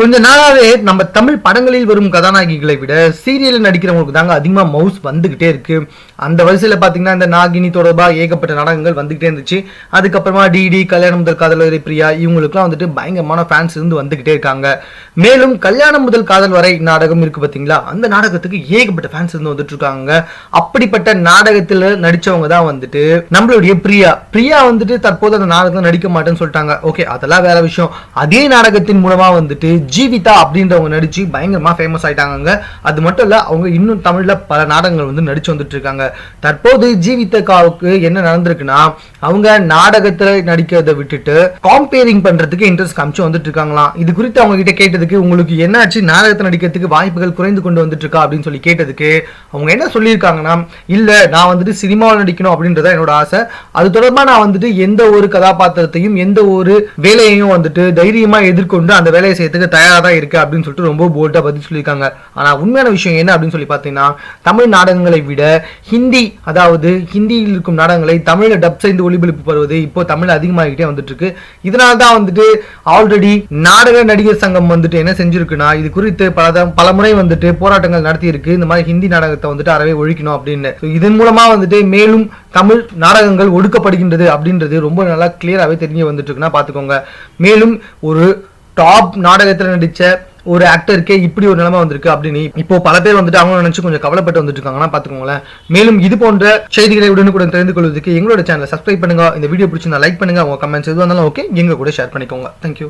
கொஞ்ச நாளாவே நம்ம தமிழ் படங்களில் வரும் கதாநாயகிகளை விட சீரியலில் நடிக்கிறவங்களுக்கு தாங்க அதிகமாக மவுஸ் வந்துகிட்டே இருக்கு. அந்த வரிசையில் பார்த்தீங்கன்னா இந்த நாகினி தொடர்பாக ஏகப்பட்ட நாடகங்கள் வந்துகிட்டே இருந்துச்சு. அதுக்கப்புறமா டிடி கல்யாணம் முதல் காதல் வரை பிரியா இவங்களுக்குலாம் வந்துட்டு பயங்கரமான ஃபேன்ஸ் இருந்து வந்துகிட்டே இருக்காங்க. மேலும் கல்யாணம் முதல் காதல் வரை நாடகம் இருக்கு பார்த்தீங்களா அந்த நாடகத்துக்கு ஏகப்பட்ட ஃபேன்ஸ் இருந்து வந்துட்டு இருக்காங்க. அப்படிப்பட்ட நாடகத்தில் நடிச்சவங்க தான் வந்துட்டு நம்மளுடைய பிரியா. பிரியா வந்துட்டு தற்போது அந்த நாடகம் நடிக்க மாட்டேன்னு சொல்லிட்டாங்க. ஓகே அதெல்லாம் வேற விஷயம். அதே நாடகத்தின் மூலமா வந்துட்டு ஜீவிதா அப்படின்றவங்க நடிச்சு பயங்கரமாக ஃபேமஸ் ஆயிட்டாங்க அது மட்டும் இல்லை அவங்க இன்னும் தமிழில் பல நாடகங்கள் வந்து நடிச்சு வந்துட்டு இருக்காங்க தற்போது ஜீவிதக்காவுக்கு என்ன நடந்திருக்குன்னா அவங்க நாடகத்தில் நடிக்கிறதை விட்டுட்டு காம்பேரிங் பண்றதுக்கு இன்ட்ரெஸ்ட் காமிச்சு வந்துட்டு இருக்காங்களாம் இது குறித்து அவங்க கிட்ட கேட்டதுக்கு உங்களுக்கு என்னாச்சு? நாடகத்தை நடிக்கிறதுக்கு வாய்ப்புகள் குறைந்து கொண்டு வந்துட்டு இருக்கா அப்படின்னு சொல்லி கேட்டதுக்கு அவங்க என்ன சொல்லியிருக்காங்கன்னா இல்லை நான் வந்துட்டு சினிமாவில் நடிக்கணும் அப்படின்றத என்னோட ஆசை. அது தொடர்பாக நான் வந்துட்டு எந்த ஒரு கதாபாத்திரத்தையும் எந்த ஒரு வேலையையும் வந்துட்டு தைரியமாக எதிர்கொண்டு அந்த வேலையை செய்யறதுக்கு தயாராக தான் இருக்குது அப்படின்னு சொல்லிட்டு ரொம்ப போல்டாக பதில் சொல்லியிருக்காங்க. ஆனால் உண்மையான விஷயம் என்ன அப்படின்னு சொல்லி பார்த்தீங்கன்னா தமிழ் நாடகங்களை விட ஹிந்தி அதாவது ஹிந்தியில் இருக்கும் நாடகங்களை தமிழில் டப் செய்து ஒளிபரப்பு வருவது இப்போ தமிழ் அதிகமாகிட்டே வந்துட்டு இருக்கு இதனால தான் வந்துட்டு ஆல்ரெடி நாடக நடிகர் சங்கம் வந்துட்டு என்ன செஞ்சிருக்குன்னா இது குறித்து பல பல முறை வந்துட்டு போராட்டங்கள் நடத்தி இருக்கு இந்த மாதிரி ஹிந்தி நாடகத்தை வந்துட்டு அறவே ஒழிக்கணும் அப்படின்னு. இதன் மூலமா வந்துட்டு மேலும் தமிழ் நாடகங்கள் ஒடுக்கப்படுகின்றது அப்படின்றது ரொம்ப நல்லா கிளியராகவே தெரிஞ்சு வந்துட்டு இருக்குன்னா பார்த்துக்கோங்க. மேலும் ஒரு டாப் நாடகத்தில் நடிச்ச ஒரு ஆக்டருக்கே இப்படி ஒரு நிலைமை வந்திருக்கு அப்படின்னு இப்போ பல பேர் வந்துட்டு அவங்க நினைச்சு கொஞ்சம் கவலைப்பட்டு வந்துட்டு இருக்காங்கன்னா பாத்துக்கோங்களேன் மேலும் இது போன்ற செய்திகளை உடனுக்குடன் தெரிந்து கொள்வதற்கு எங்களோட சேனலை சப்ஸ்கிரைப் பண்ணுங்க. இந்த வீடியோ பிடிச்சிருந்தா லைக் பண்ணுங்க. உங்க கமெண்ட்ஸ் எதுவாக இருந்தாலும் ஓகே எங்க கூட ஷேர் பண்ணிக்கோங்க. தேங்க்யூ